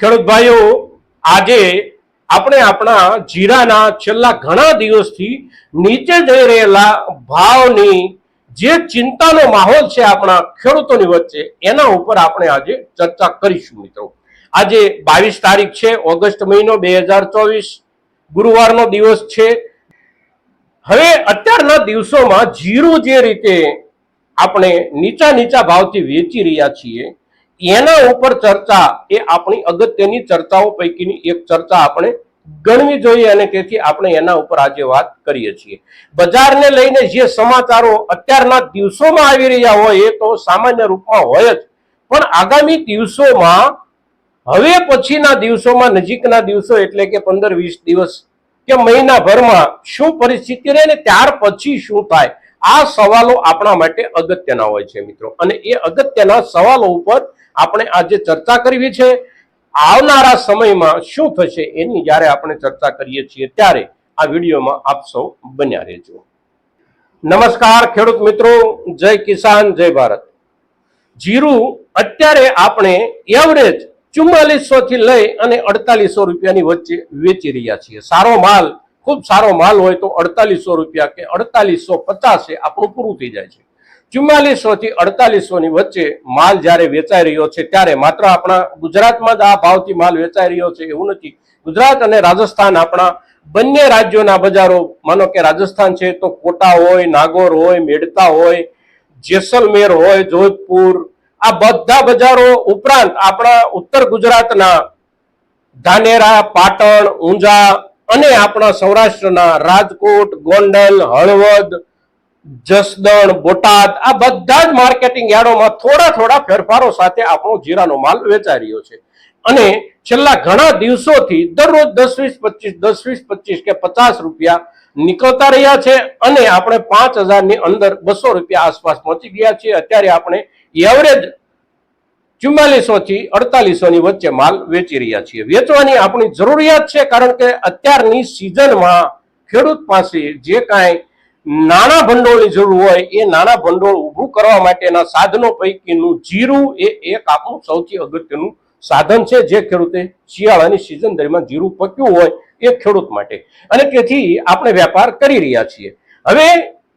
ખેડૂત ભાઈઓ આજે આપણે આપણા જીરાના છેલ્લા ઘણા દિવસથી નીચે જઈ રહેલા ભાવની જે ચિંતાનો માહોલ છે આપણા ખેડૂતોની વચ્ચે, એના ઉપર આપણે આજે ચર્ચા કરીશું મિત્રો. આજે બાવીસ તારીખ છે, ઓગસ્ટ મહિનો બે હજાર ચોવીસ, ગુરુવારનો દિવસ છે. હવે અત્યારના દિવસોમાં જીરું જે રીતે આપણે નીચા નીચા ભાવથી વેચી રહ્યા છીએ એના ઉપર ચર્ચા એ આપણી અગત્યની ચર્ચાઓ પૈકીની એક ચર્ચા આપણે ગણવી જોઈએ અને તેથી આપણે એના ઉપર આજે વાત કરીએ છીએ. બજારને લઈને જે સમાચારો અત્યારના દિવસોમાં આવી રહ્યા હોય એ તો સામાન્ય રૂપમાં હોય જ. પણ આગામી દિવસોમાં, હવે પછીના દિવસોમાં, નજીકના દિવસો એટલે કે પંદર વીસ દિવસ કે મહિનાભરમાં શું પરિસ્થિતિ રહે ને ત્યાર પછી શું થાય? આ સવાલો આપણા માટે અગત્યના હોય છે મિત્રો. અને એ અગત્યના સવાલો ઉપર આપણે આજે ચર્ચા કરવી છે, આવનારા સમયમાં શું થશે એની જ્યારે આપણે ચર્ચા કરીએ છીએ, ત્યારે આ વિડીયોમાં આપ સૌ બન્યા રહેજો. નમસ્કાર ખેડૂત મિત્રો, જય કિસાન, જય ભારત. જીરું અત્યારે આપણે એવરેજ ચુમ્માલીસો થી લઈ અને અડતાલીસો રૂપિયાની વચ્ચે વેચી રહ્યા છીએ. સારો માલ, ખૂબ સારો માલ હોય તો અડતાલીસો રૂપિયા કે અડતાલીસો પચાસે આપણું પૂરું થઈ જાય છે. ચુમ્માલીસો થી અડતાલીસો ની વચ્ચે માલ જ્યારે વેચાઈ રહ્યો છે, ત્યારે માત્ર આપણા ગુજરાતમાં જ આ ભાવથી માલ વેચાઈ રહ્યો છે એવું નથી. ગુજરાત અને રાજસ્થાન આપણા બંને રાજ્યોના બજારો, માનો કે રાજસ્થાન છે તો કોટા હોય, નાગોર હોય, મેડતા હોય, જેસલમેર હોય, જોધપુર, આ બધા બજારો ઉપરાંત આપણા ઉત્તર ગુજરાતના ધાનેરા, પાટણ, ઊંઝા અને આપણા સૌરાષ્ટ્રના રાજકોટ, ગોંડલ, હળવદ જસદણ, બોટાદ, આ બધા જ માર્કેટિંગ યાર્ડોમાં થોડા થોડા ફેરફારો સાથે આપણો જીરાનો માલ વેચાઈ રહ્યો છે. અને છેલ્લા ઘણા દિવસોથી દરરોજ દસ વીસ, પચીસ, દસ વીસ, પચીસ કે પચાસ રૂપિયા નીકળતા રહ્યા છે અને આપણે પાંચ હજારની અંદર બસો રૂપિયા આસપાસ પહોંચી ગયા છીએ. અત્યારે આપણે એવરેજ ચુમ્માલીસો થી અડતાલીસો ની વચ્ચે માલ વેચી રહ્યા છીએ. વેચવાની આપણી જરૂરિયાત છે કારણ કે અત્યારની સિઝનમાં ખેડૂત પાસે જે કાંઈ નાણાં ભંડોળની જરૂર હોય, એ નાણાં ભંડોળ ઊભું કરવા માટેના સાધનો પૈકીનું જીરું એ એક આપણું સૌથી અગત્યનું સાધન છે. જે ખેડૂતે શિયાળાની સિઝન દરમિયાન જીરું પક્યું હોય, એ ખેડૂત માટે. અને તેથી આપણે વેપાર કરી રહ્યા છીએ. હવે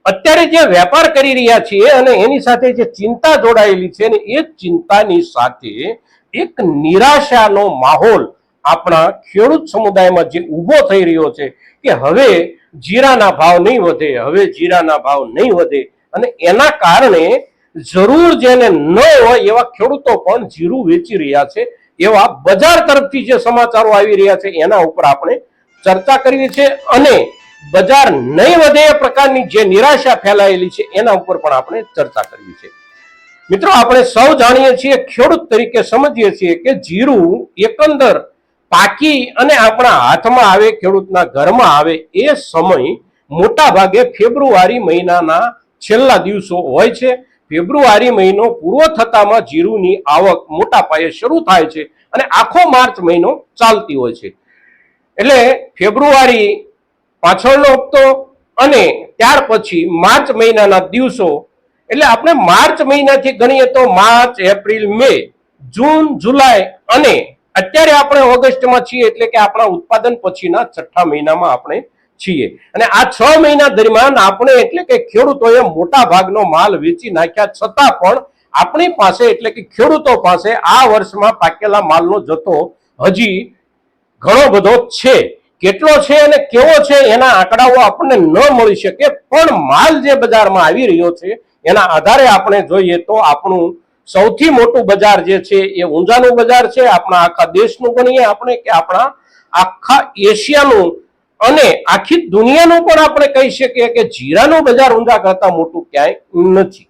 અત્યારે જે વેપાર કરી રહ્યા છીએ અને એની સાથે જે ચિંતા જોડાયેલી છે ને એ ચિંતાની સાથે એક નિરાશાનો માહોલ આપણા ખેડૂત સમુદાયમાં જે ઊભો થઈ રહ્યો છે કે હવે જીરાના ભાવ નહીં વધે, હવે જીરાના ભાવ નહીં વધે અને એના કારણે જરૂર જેને ન હોય એવા ખેડૂતો પણ જીરું વેચી રહ્યા છે, એવા બજાર તરફથી જે સમાચારો આવી રહ્યા છે એના ઉપર આપણે ચર્ચા કરીએ છીએ અને બજાર નહીં વધે એ પ્રકારની જે નિરાશા ફેલાયેલી છે એના ઉપર પણ આપણે ચર્ચા કરવી છે. મિત્રો, આપણે સૌ જાણીએ છીએ, ખેડૂત તરીકે સમજીએ છીએ કે જીરું એકંદર પાકી અને આપણા હાથમાં આવે, ખેડૂતના ઘરમાં આવે, એ સમય મોટા ભાગે ફેબ્રુઆરી મહિનાના છેલ્લા દિવસો હોય છે. ફેબ્રુઆરી મહિનો પૂરો થતામાં જીરુની આવક મોટા પાયે શરૂ થાય છે અને આખો માર્ચ મહિનો ચાલતી હોય છે. એટલે ફેબ્રુઆરી પાછળનો હપ્તો અને ત્યાર પછી માર્ચ મહિનાના દિવસો, એટલે આપણે માર્ચ મહિનાથી ગણીએ તો માર્ચ, એપ્રિલ, મે, જૂન, જુલાઈ અને અત્યારે આપણે ઓગસ્ટમાં છીએ એટલે કે આપણા ઉત્પાદન પછીના છઠ્ઠા મહિનામાં આપણે છીએ. અને આ છ મહિના દરમિયાન આપણે એટલે કે ખેડૂતોએ મોટા ભાગનો માલ વેચી નાખ્યા છતાં પણ આપણી પાસે એટલે કે ખેડૂતો પાસે આ વર્ષમાં પાકેલા માલનો જથ્થો હજી ઘણો બધો છે. કેટલો છે અને કેવો છે એના આંકડાઓ આપણને ન મળી શકે, પણ માલ જે બજારમાં આવી રહ્યો છે એના આધારે આપણે જોઈએ તો આપણું સૌથી મોટું બજાર જે છે એ ઊંઝાનું બજાર છે. આપણા આખા દેશનું ગણીએ આપણે કે આપણા આખા એશિયાનું અને આખી દુનિયાનું પણ આપણે કહી શકીએ કે જીરાનું બજાર ઊંઝા કરતા મોટું ક્યાંય નથી.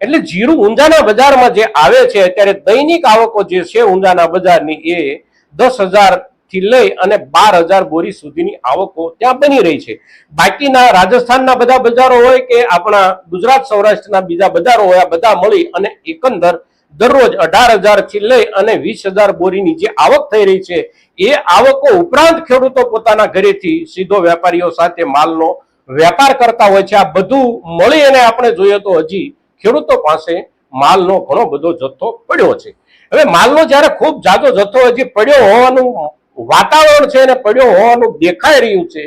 એટલે જીરું ઊંઝાના બજારમાં જે આવે છે, અત્યારે દૈનિક આવકો જે છે ઊંઝાના બજારની એ દસ હજાર થી લઈ અને બાર હજાર બોરી સુધીની આવકો ત્યાં બની રહી છે. બાકીના રાજસ્થાનના બધા બજારો હોય કે આપણા ગુજરાત સૌરાષ્ટ્રના બીજા બજારો હોય, આ બધા મળી અને એકંદર દરરોજ અઢાર હજારથી લઈ અને વીસ હજાર બોરીની જે આવક થઈ રહી છે, એ આવકો ઉપરાંત ખેડૂતો પોતાના ઘરેથી સીધો વેપારીઓ સાથે માલનો વેપાર કરતા હોય છે. આ બધું મળી અને આપણે જોઈએ તો હજી ખેડૂતો પાસે માલનો ઘણો બધો જથ્થો પડ્યો છે. હવે માલનો જ્યારે ખૂબ જાજો જથ્થો હજી પડ્યો હોવાનું વાતાવરણ છે એને પડ્યો હોવાનું દેખાઈ રહ્યું છે,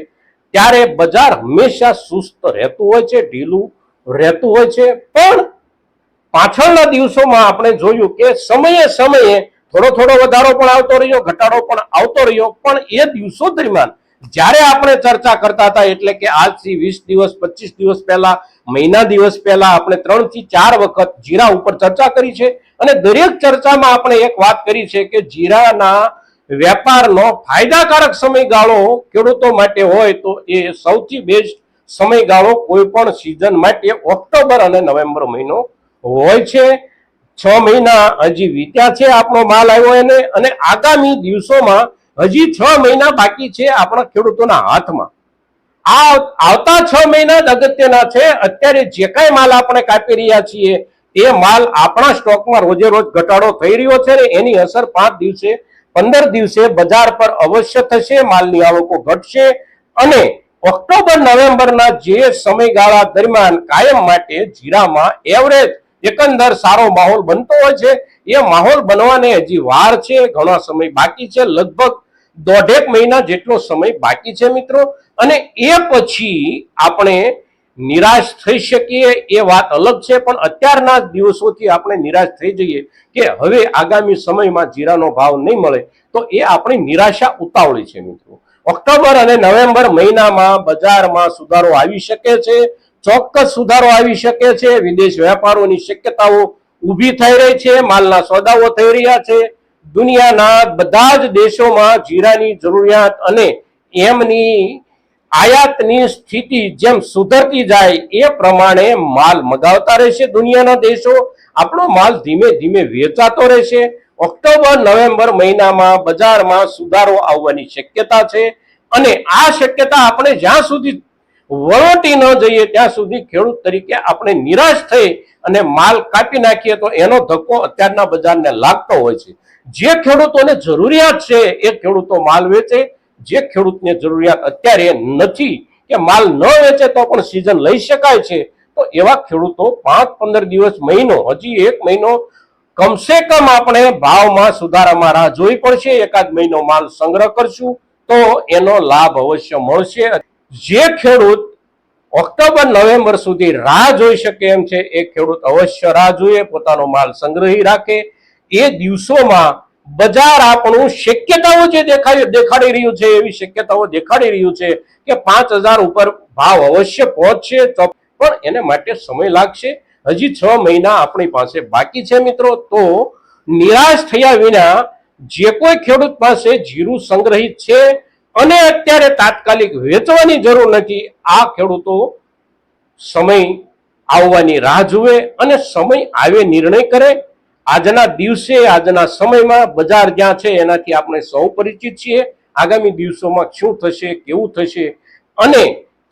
ત્યારે બજાર હંમેશા સુસ્ત રહેતું હોય છે, ઢીલું રહેતું હોય છે. પણ પાછળના દિવસોમાં આપણે જોયું કે સમયે સમયે થોડો થોડો વધારો પણ આવતો રહ્યો, ઘટાડો પણ આવતો રહ્યો. પણ એ દિવસો દરમિયાન જ્યારે આપણે ચર્ચા કરતા હતા, એટલે કે આજથી વીસ દિવસ, પચીસ દિવસ પહેલા, મહિના દિવસ પહેલા, આપણે ત્રણથી ચાર વખત જીરા ઉપર ચર્ચા કરી છે. અને દરેક ચર્ચામાં આપણે એક વાત કરી છે કે જીરાના વેપારનો ફાયદાકારક સમયગાળો ખેડૂતો માટે હોય તો એ સૌથી બેસ્ટ સમયગાળો કોઈ પણ સિઝન માટે ઓક્ટોબર અને નવેમ્બર મહિનો હોય છે. છ મહિના હજી વીત્યા છે આપણો માલ આવ્યો એને અને આગામી દિવસોમાં હજી છ મહિના બાકી છે આપણા ખેડૂતોના હાથમાં. આ આવતા છ મહિના જ અગત્યના છે. અત્યારે જે કાંઈ માલ આપણે કાપી રહ્યા છીએ એ માલ આપણા સ્ટોકમાં રોજે રોજ ઘટાડો થઈ રહ્યો છે ને એની અસર પાંચ દિવસે પંદર દિવસે બજાર પર અવશ્ય થશે, માલની આવકો ઘટશે અને ઓક્ટોબર, નવેમ્બરના જે સમયગાળા દરમિયાન કાયમ માટે જીરામાં એવરેજ એકંદર સારો માહોલ બનતો હોય છે. એ માહોલ બનવાને હજી વાર છે, ઘણો સમય બાકી છે, લગભગ દોઢેક મહિના જેટલો સમય બાકી છે મિત્રો. અને એ પછી આપણે નિરાશ થઈ શકીએ એ વાત અલગ છે, પણ અત્યારના દિવસોથી આપણે નિરાશ થઈ જઈએ કે હવે આગામી સમયમાં જીરાનો ભાવ નહીં મળે, તો એ આપણી નિરાશા ઉતાવળી છે મિત્રો. ઓક્ટોબર અને નવેમ્બર મહિનામાં બજારમાં સુધારો આવી શકે છે, ચોક્કસ સુધારો આવી શકે છે, વિદેશ વેપારોની શક્યતાઓ ઊભી થઈ રહી છે, માલના સોદાઓ થઈ રહ્યા છે, દુનિયાના બધા જ દેશોમાં જીરાની જરૂરિયાત અને એમની આયાતની સ્થિતિ જેમ સુધરતી જાય એ પ્રમાણે માલ મગાવતા રહેશે દુનિયાના દેશો. આપણો માલ ધીમે ધીમે વેચાતો રહેશે. ઓક્ટોબર, નવેમ્બર મહિનામાં બજારમાં સુધારો આવવાની શક્યતા છે અને આ શક્યતા આપણે જ્યાં સુધી વળોટી ન જઈએ ત્યાં સુધી ખેડૂત તરીકે આપણે નિરાશ થઈ અને માલ કાપી નાખીએ તો એનો ધક્કો અત્યારના બજારને લાગતો હોય છે. જે ખેડૂતોને જરૂરિયાત છે એ ખેડૂતો માલ વેચે જે ખેડૂતને જરૂરિયાત અત્યારે નથી કે માલ ન વેચે તો પણ સિઝન લઈ શકાય છે, તો એવા ખેડૂતો પાંચ પંદર દિવસ મહિનો, હજી એક મહિનો કમસે કમ આપણે ભાવમાં સુધારામાં રાહ જોવી પડશે એકાદ મહિનો માલ સંગ્રહ કરશું તો એનો લાભ અવશ્ય મળશે. જે ખેડૂત ઓક્ટોબર, નવેમ્બર સુધી રાહ જોઈ શકે એમ છે, એ ખેડૂત અવશ્ય રાહ જોઈએ, પોતાનો માલ સંગ્રહી રાખે. એ દિવસોમાં બજાર આપણું શક્યતાઓ જે દેખાય, દેખાડી રહ્યું છે, એવી શક્યતાઓ દેખાડી રહ્યું છે કે પાંચ હજાર ઉપર ભાવ અવશ્ય પહોંચશે, તો પણ એને માટે સમય લાગશે. હજી છ મહિના આપણી પાસે બાકી છે મિત્રો, તો નિરાશ થયા વિના જે કોઈ ખેડૂત પાસે જીરું સંગ્રહિત છે અને અત્યારે તાત્કાલિક વેચવાની જરૂર નથી, આ ખેડૂતો સમય આવવાની રાહ જુએ અને સમય આવે નિર્ણય કરે આજના દિવસે, આજના સમયમાં બજાર જ્યાં છે એનાથી આપણે સૌ પરિચિત છીએ. આગામી દિવસોમાં શું થશે, કેવું થશે અને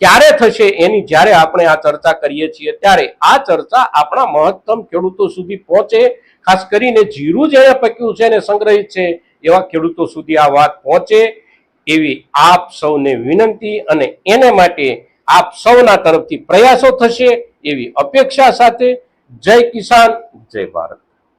ક્યારે થશે એની જ્યારે આપણે આ ચર્ચા કરીએ છીએ, ત્યારે આ ચર્ચા આપણા મહત્તમ ખેડૂતો સુધી પહોંચે. ખાસ કરીને જીરું જેને પક્યું છે અને સંગ્રહિત છે, એવા ખેડૂતો સુધી આ વાત પહોંચે. એવી આપ સૌને વિનંતી અને એને માટે આપ સૌના તરફથી પ્રયાસો થશે એવી અપેક્ષા સાથે. જય કિસાન, જય ભારત.